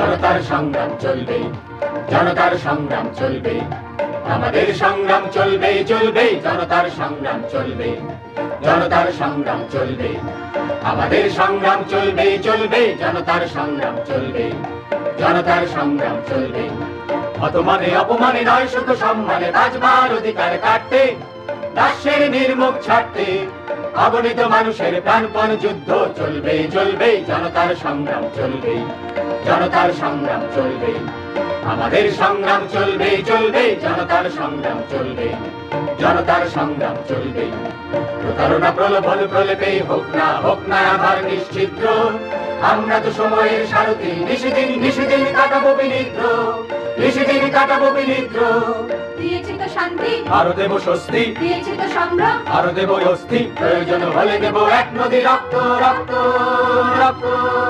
জনতার সংগ্রাম চলবে, জনতার সংগ্রাম চলবে, আমাদের সংগ্রাম চলবে চলবে, জনতার সংগ্রাম চলবে, জনতার সংগ্রাম চলবে, আমাদের সংগ্রাম চলবে চলবে, জনতার সংগ্রাম চলবে, জনতার সংগ্রাম চলবে। অপমানে অপমানে নয় সুখ সম্মানে বাজবার অধিকার কাটতে, দাসের নির্মুখ ছাড়তে অগণিত মানুষের প্রাণপণ যুদ্ধ চলবে চলবে, জনতার সংগ্রাম চলবে, জনতার সংগ্রাম চলবে। আমাদের সংগ্রাম চলবে চলবে, জনতার সংগ্রাম চলবে, জনতার সংগ্রাম চলবে। প্রতারণা প্রলোভন প্রলেপে হোক না হোক না আমার নিশ্চিদ্র আমরা তো সময়ের সারথি, নিশিদিন নিশিদিন কাটাবো বিনিদ্র। নিশিদিন কাটাবো বিনিদ্র। দিয়েছি তো শান্তি। আরও দেব স্বস্তি। দিয়েছি তো সংগ্রাম। আরও দেব অস্থি। প্রয়োজন হলে দেব এক নদী রক্ত রক্ত রক্ত।